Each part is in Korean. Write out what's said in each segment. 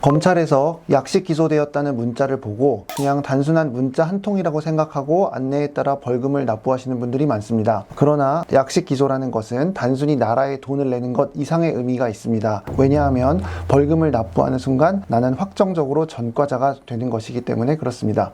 검찰에서 약식 기소되었다는 문자를 보고 그냥 단순한 문자 한 통이라고 생각하고 안내에 따라 벌금을 납부하시는 분들이 많습니다. 그러나 약식 기소라는 것은 단순히 나라에 돈을 내는 것 이상의 의미가 있습니다. 왜냐하면 벌금을 납부하는 순간 나는 확정적으로 전과자가 되는 것이기 때문에 그렇습니다.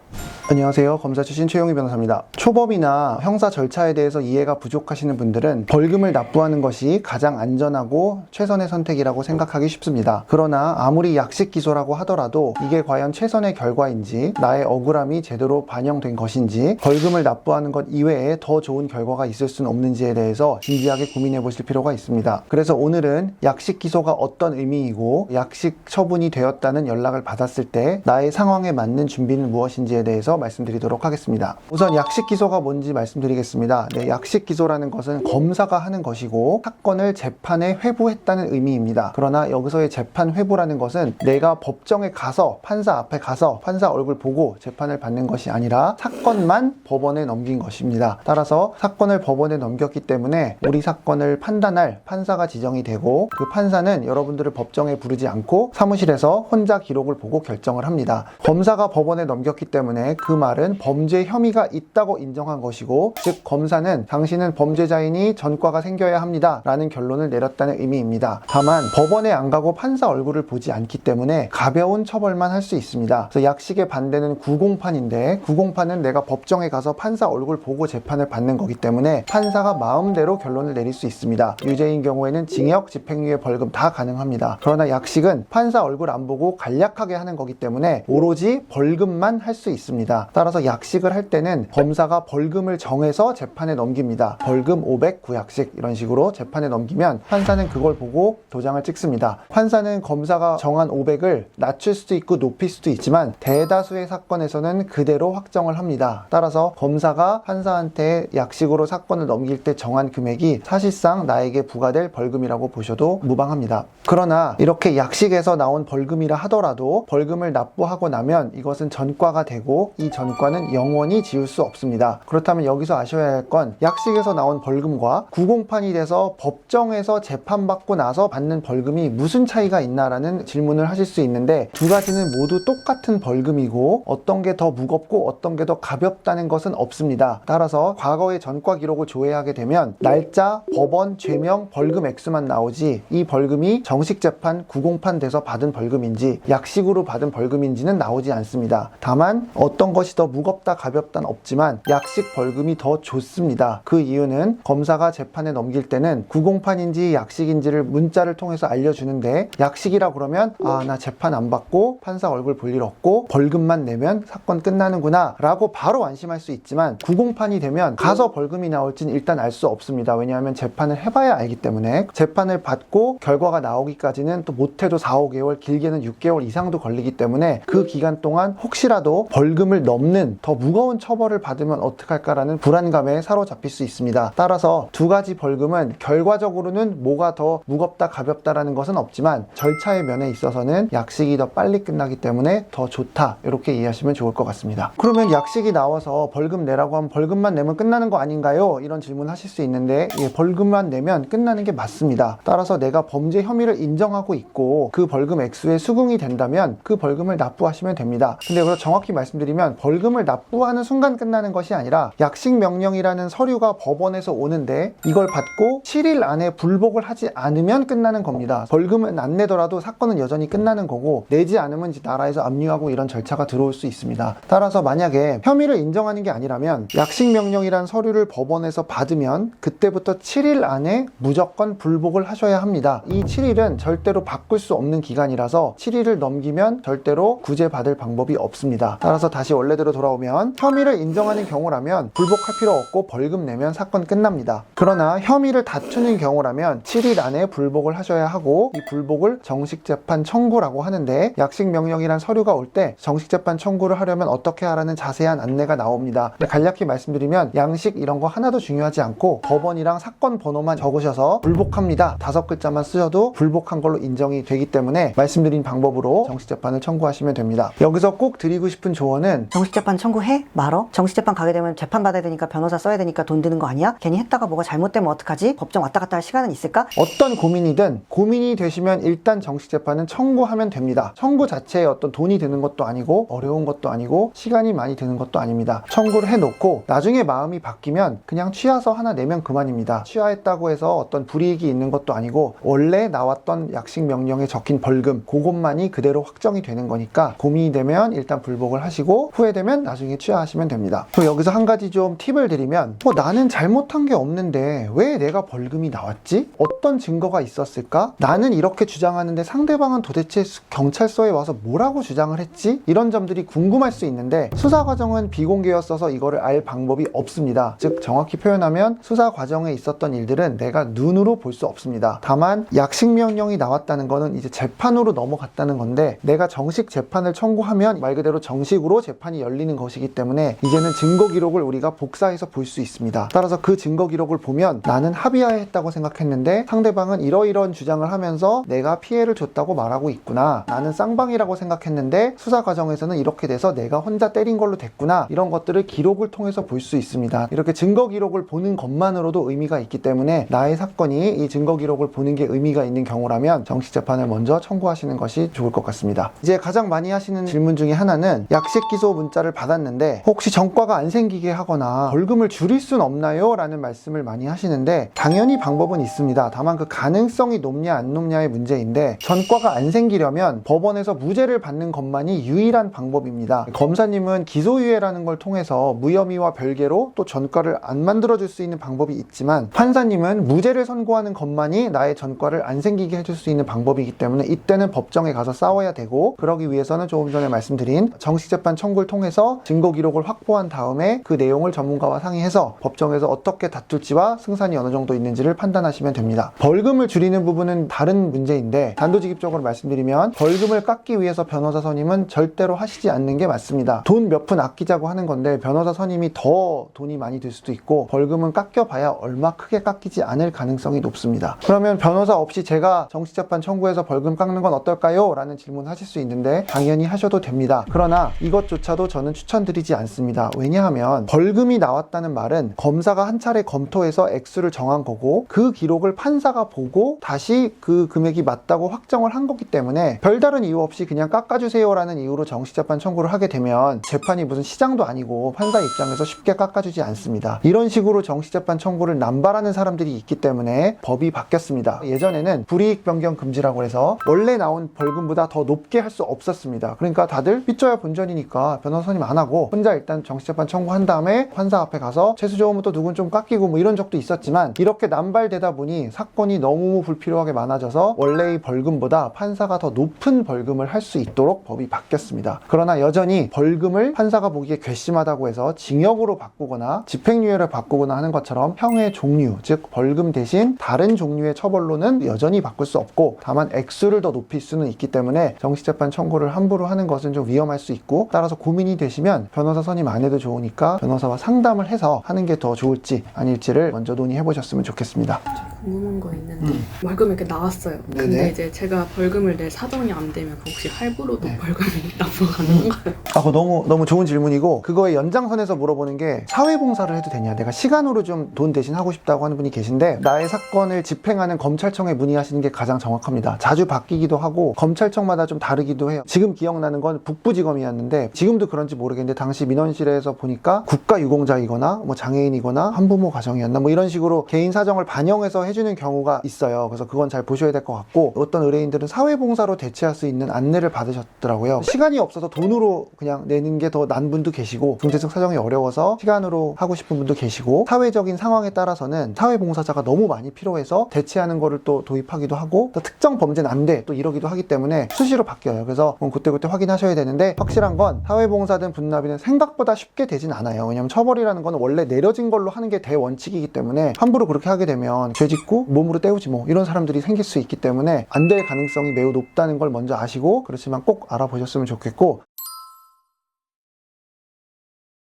안녕하세요. 검사 출신 최용희 변호사입니다. 초범이나 형사 절차에 대해서 이해가 부족하시는 분들은 벌금을 납부하는 것이 가장 안전하고 최선의 선택이라고 생각하기 쉽습니다. 그러나 아무리 약식 기소라고 하더라도 이게 과연 최선의 결과인지 나의 억울함이 제대로 반영된 것인지 벌금을 납부하는 것 이외에 더 좋은 결과가 있을 수는 없는지에 대해서 진지하게 고민해 보실 필요가 있습니다. 그래서 오늘은 약식 기소가 어떤 의미이고 약식 처분이 되었다는 연락을 받았을 때 나의 상황에 맞는 준비는 무엇인지에 대해서 말씀드리도록 하겠습니다. 우선 약식 기소가 뭔지 말씀드리겠습니다. 네, 약식 기소라는 것은 검사가 하는 것이고 사건을 재판에 회부했다는 의미입니다. 그러나 여기서의 재판 회부라는 것은 내가 법정에 가서 판사 앞에 가서 판사 얼굴 보고 재판을 받는 것이 아니라 사건만 법원에 넘긴 것입니다. 따라서 사건을 법원에 넘겼기 때문에 우리 사건을 판단할 판사가 지정이 되고 그 판사는 여러분들을 법정에 부르지 않고 사무실에서 혼자 기록을 보고 결정을 합니다. 검사가 법원에 넘겼기 때문에 그 말은 범죄 혐의가 있다고 인정한 것이고 즉 검사는 당신은 범죄자이니 전과가 생겨야 합니다. 라는 결론을 내렸다는 의미입니다. 다만 법원에 안 가고 판사 얼굴을 보지 않기 때문에 가벼운 처벌만 할 수 있습니다. 그래서 약식의 반대는 구공판인데 구공판은 내가 법정에 가서 판사 얼굴 보고 재판을 받는 거기 때문에 판사가 마음대로 결론을 내릴 수 있습니다. 유죄인 경우에는 징역, 집행유예, 벌금 다 가능합니다. 그러나 약식은 판사 얼굴 안 보고 간략하게 하는 거기 때문에 오로지 벌금만 할 수 있습니다. 따라서 약식을 할 때는 검사가 벌금을 정해서 재판에 넘깁니다. 벌금 500 구약식 이런 식으로 재판에 넘기면 판사는 그걸 보고 도장을 찍습니다. 판사는 검사가 정한 500을 낮출 수도 있고 높일 수도 있지만 대다수의 사건에서는 그대로 확정을 합니다. 따라서 검사가 판사한테 약식으로 사건을 넘길 때 정한 금액이 사실상 나에게 부과될 벌금이라고 보셔도 무방합니다. 그러나 이렇게 약식에서 나온 벌금이라 하더라도 벌금을 납부하고 나면 이것은 전과가 되고 이 전과는 영원히 지울 수 없습니다. 그렇다면 여기서 아셔야 할 건 약식에서 나온 벌금과 구공판이 돼서 법정에서 재판받고 나서 받는 벌금이 무슨 차이가 있나라는 질문을 하실 수 있는데 두 가지는 모두 똑같은 벌금이고 어떤 게 더 무겁고 어떤 게 더 가볍다는 것은 없습니다. 따라서 과거의 전과 기록을 조회하게 되면 날짜, 법원, 죄명, 벌금 액수만 나오지 이 벌금이 정식 재판, 구공판 돼서 받은 벌금인지 약식으로 받은 벌금인지는 나오지 않습니다. 다만 어떤 것이 더 무겁다 가볍다는 없지만 약식 벌금이 더 좋습니다. 그 이유는 검사가 재판에 넘길 때는 구공판인지 약식인지를 문자를 통해서 알려주는데 약식이라 그러면 아나 재판 안 받고 판사 얼굴 볼 일 없고 벌금만 내면 사건 끝나는구나 라고 바로 안심할 수 있지만 구공판이 되면 가서 벌금이 나올진 일단 알 수 없습니다. 왜냐하면 재판을 해봐야 알기 때문에 재판을 받고 결과가 나오기까지는 또 못해도 4, 5개월 길게는 6개월 이상도 걸리기 때문에 그 기간 동안 혹시라도 벌금을 넘는 더 무거운 처벌을 받으면 어떡할까라는 불안감에 사로잡힐 수 있습니다. 따라서 두 가지 벌금은 결과적으로는 뭐가 더 무겁다 가볍다라는 것은 없지만 절차의 면에 있어서는 약식이 더 빨리 끝나기 때문에 더 좋다 이렇게 이해하시면 좋을 것 같습니다. 그러면 약식이 나와서 벌금 내라고 하면 벌금만 내면 끝나는 거 아닌가요? 이런 질문 하실 수 있는데 예, 벌금만 내면 끝나는 게 맞습니다. 따라서 내가 범죄 혐의를 인정하고 있고 그 벌금 액수에 수긍이 된다면 그 벌금을 납부하시면 됩니다. 근데 여기서 정확히 말씀드리면 벌금을 납부하는 순간 끝나는 것이 아니라 약식 명령이라는 서류가 법원에서 오는데 이걸 받고 7일 안에 불복을 하지 않으면 끝나는 겁니다. 벌금은 안 내더라도 사건은 여전히 끝나는 거고 내지 않으면 나라에서 압류하고 이런 절차가 들어올 수 있습니다. 따라서 만약에 혐의를 인정하는 게 아니라면 약식 명령이란 서류를 법원에서 받으면 그때부터 7일 안에 무조건 불복을 하셔야 합니다. 이 7일은 절대로 바꿀 수 없는 기간이라서 7일을 넘기면 절대로 구제받을 방법이 없습니다. 따라서 다시 원래대로 돌아오면 혐의를 인정하는 경우라면 불복할 필요 없고 벌금 내면 사건 끝납니다. 그러나 혐의를 다투는 경우라면 7일 안에 불복을 하셔야 하고 이 불복을 정식 재판 청구라 고 하는데 약식 명령이란 서류가 올 때 정식 재판 청구를 하려면 어떻게 하라는 자세한 안내가 나옵니다. 간략히 말씀드리면 양식 이런 거 하나도 중요하지 않고 법원이랑 사건 번호만 적으셔서 불복합니다. 다섯 글자만 쓰셔도 불복한 걸로 인정이 되기 때문에 말씀드린 방법으로 정식 재판을 청구하시면 됩니다. 여기서 꼭 드리고 싶은 조언은 정식 재판 청구해? 말어? 정식 재판 가게 되면 재판 받아야 되니까 변호사 써야 되니까 돈 드는 거 아니야? 괜히 했다가 뭐가 잘못되면 어떡하지? 법정 왔다 갔다 할 시간은 있을까? 어떤 고민이든 고민이 되시면 일단 정식 재판은 청구하면 하면 됩니다. 청구 자체에 어떤 돈이 드는 것도 아니고 어려운 것도 아니고 시간이 많이 드는 것도 아닙니다. 청구를 해놓고 나중에 마음이 바뀌면 그냥 취하서 하나 내면 그만입니다. 취하했다고 해서 어떤 불이익이 있는 것도 아니고 원래 나왔던 약식 명령에 적힌 벌금 그것만이 그대로 확정이 되는 거니까 고민이 되면 일단 불복을 하시고 후회되면 나중에 취하하시면 됩니다. 또 여기서 한 가지 좀 팁을 드리면 뭐 나는 잘못한 게 없는데 왜 내가 벌금이 나왔지? 어떤 증거가 있었을까? 나는 이렇게 주장하는데 상대방은 도대체 수- 경찰서에 와서 뭐라고 주장을 했지? 이런 점들이 궁금할 수 있는데 수사 과정은 비공개였어서 이거를 알 방법이 없습니다. 즉 정확히 표현하면 수사 과정에 있었던 일들은 내가 눈으로 볼 수 없습니다. 다만 약식 명령이 나왔다는 거는 이제 재판으로 넘어갔다는 건데 내가 정식 재판을 청구하면 말 그대로 정식으로 재판이 열리는 것이기 때문에 이제는 증거 기록을 우리가 복사해서 볼 수 있습니다. 따라서 그 증거 기록을 보면 나는 합의하에 했다고 생각했는데 상대방은 이러이러한 주장을 하면서 내가 피해를 줬다고 말하고 있구나. 나는 쌍방이라고 생각했는데 수사 과정에서는 이렇게 돼서 내가 혼자 때린 걸로 됐구나. 이런 것들을 기록을 통해서 볼 수 있습니다. 이렇게 증거 기록을 보는 것만으로도 의미가 있기 때문에 나의 사건이 이 증거 기록을 보는 게 의미가 있는 경우라면 정식 재판을 먼저 청구하시는 것이 좋을 것 같습니다. 이제 가장 많이 하시는 질문 중에 하나는 약식 기소 문자를 받았는데 혹시 전과가 안 생기게 하거나 벌금을 줄일 순 없나요? 라는 말씀을 많이 하시는데 당연히 방법은 있습니다. 다만 그 가능성이 높냐 안 높냐의 문제인데 전과가 안 생기려 면 법원에서 무죄를 받는 것만이 유일한 방법입니다. 검사님은 기소유예라는 걸 통해서 무혐의와 별개로 또 전과를 안 만들어줄 수 있는 방법이 있지만 판사님은 무죄를 선고하는 것만이 나의 전과를 안 생기게 해줄 수 있는 방법이기 때문에 이때는 법정에 가서 싸워야 되고 그러기 위해서는 조금 전에 말씀드린 정식재판 청구를 통해서 증거 기록을 확보한 다음에 그 내용을 전문가와 상의해서 법정에서 어떻게 다툴지와 승산이 어느 정도 있는지를 판단하시면 됩니다. 벌금을 줄이는 부분은 다른 문제인데 단도직입적으로 말씀드리면 벌금을 깎기 위해서 변호사 선임은 절대로 하시지 않는 게 맞습니다. 돈 몇 푼 아끼자고 하는 건데 변호사 선임이 더 돈이 많이 들 수도 있고 벌금은 깎여봐야 얼마 크게 깎이지 않을 가능성이 높습니다. 그러면 변호사 없이 제가 정식재판 청구해서 벌금 깎는 건 어떨까요? 라는 질문 하실 수 있는데 당연히 하셔도 됩니다. 그러나 이것조차도 저는 추천드리지 않습니다. 왜냐하면 벌금이 나왔다는 말은 검사가 한 차례 검토해서 액수를 정한 거고 그 기록을 판사가 보고 다시 그 금액이 맞다고 확정을 한 거기 때문에 별다른 이유 없이 그냥 깎아주세요라는 이유로 정식재판 청구를 하게 되면 재판이 무슨 시장도 아니고 판사 입장에서 쉽게 깎아주지 않습니다. 이런 식으로 정식재판 청구를 남발하는 사람들이 있기 때문에 법이 바뀌었습니다. 예전에는 불이익 변경 금지라고 해서 원래 나온 벌금보다 더 높게 할 수 없었습니다. 그러니까 다들 삐져야 본전이니까 변호사님 안 하고 혼자 일단 정식재판 청구한 다음에 판사 앞에 가서 재수 좋으면 또 누군 좀 깎이고 뭐 이런 적도 있었지만 이렇게 남발되다 보니 사건이 너무 불필요하게 많아져서 원래의 벌금보다 판사가 더 높은 벌금을 할 수 있도록 법이 바뀌었습니다. 그러나 여전히 벌금을 판사가 보기에 괘씸하다고 해서 징역으로 바꾸거나 집행유예를 바꾸거나 하는 것처럼 형의 종류, 즉 벌금 대신 다른 종류의 처벌로는 여전히 바꿀 수 없고 다만 액수를 더 높일 수는 있기 때문에 정식재판 청구를 함부로 하는 것은 좀 위험할 수 있고 따라서 고민이 되시면 변호사 선임 안 해도 좋으니까 변호사와 상담을 해서 하는 게 더 좋을지 아닐지를 먼저 논의해 보셨으면 좋겠습니다. 궁금한 거 있는데 음. 벌금 이렇게 나왔어요. 네네. 근데 이제 제가 벌금을 낼 사정이 안 되면 그 혹시 할부로도 네. 벌금이 납부가는 건가요? 아, 그거 너무, 너무 좋은 질문이고, 그거의 연장선에서 물어보는 게, 사회봉사를 해도 되냐? 내가 시간으로 좀 돈 대신 하고 싶다고 하는 분이 계신데, 나의 사건을 집행하는 검찰청에 문의하시는 게 가장 정확합니다. 자주 바뀌기도 하고, 검찰청마다 좀 다르기도 해요. 지금 기억나는 건 북부지검이었는데, 지금도 그런지 모르겠는데, 당시 민원실에서 보니까 국가유공자이거나, 뭐 장애인이거나, 한부모 가정이었나, 뭐 이런 식으로 개인 사정을 반영해서 해 주는 경우가 있어요. 그래서 그건 잘 보셔야 될 것 같고, 어떤 의뢰인들은 사회봉사로 대체할 수 있는 안내를 받으셨더라고요. 시간이 없어서 돈으로 그냥 내는 게 더 난 분도 계시고, 경제적 사정이 어려워서 시간으로 하고 싶은 분도 계시고, 사회적인 상황에 따라서는 사회봉사자가 너무 많이 필요해서 대체하는 거를 또 도입하기도 하고, 또 특정 범죄는 안 돼, 또 이러기도 하기 때문에 수시로 바뀌어요. 그래서 그때그때 확인하셔야 되는데, 확실한 건 사회봉사든 분납이든 생각보다 쉽게 되진 않아요. 왜냐면 처벌이라는 건 원래 내려진 걸로 하는 게 대원칙이기 때문에 함부로 그렇게 하게 되면 죄짓 고 몸으로 때우지 뭐 이런 사람들이 생길 수 있기 때문에 안 될 가능성이 매우 높다는 걸 먼저 아시고 그렇지만 꼭 알아보셨으면 좋겠고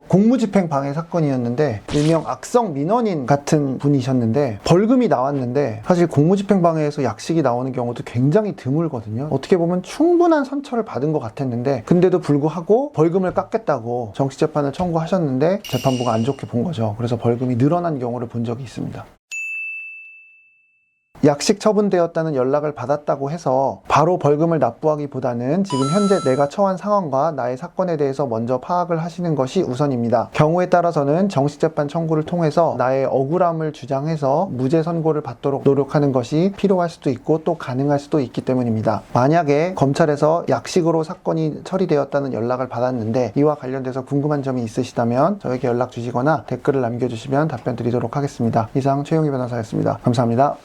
공무집행 방해 사건이었는데 일명 악성 민원인 같은 분이셨는데 벌금이 나왔는데 사실 공무집행 방해에서 약식이 나오는 경우도 굉장히 드물거든요. 어떻게 보면 충분한 선처를 받은 것 같았는데 근데도 불구하고 벌금을 깎겠다고 정식재판을 청구하셨는데 재판부가 안 좋게 본 거죠. 그래서 벌금이 늘어난 경우를 본 적이 있습니다. 약식 처분되었다는 연락을 받았다고 해서 바로 벌금을 납부하기보다는 지금 현재 내가 처한 상황과 나의 사건에 대해서 먼저 파악을 하시는 것이 우선입니다. 경우에 따라서는 정식재판 청구를 통해서 나의 억울함을 주장해서 무죄 선고를 받도록 노력하는 것이 필요할 수도 있고 또 가능할 수도 있기 때문입니다. 만약에 검찰에서 약식으로 사건이 처리되었다는 연락을 받았는데 이와 관련돼서 궁금한 점이 있으시다면 저에게 연락 주시거나 댓글을 남겨주시면 답변 드리도록 하겠습니다. 이상 최용희 변호사였습니다. 감사합니다.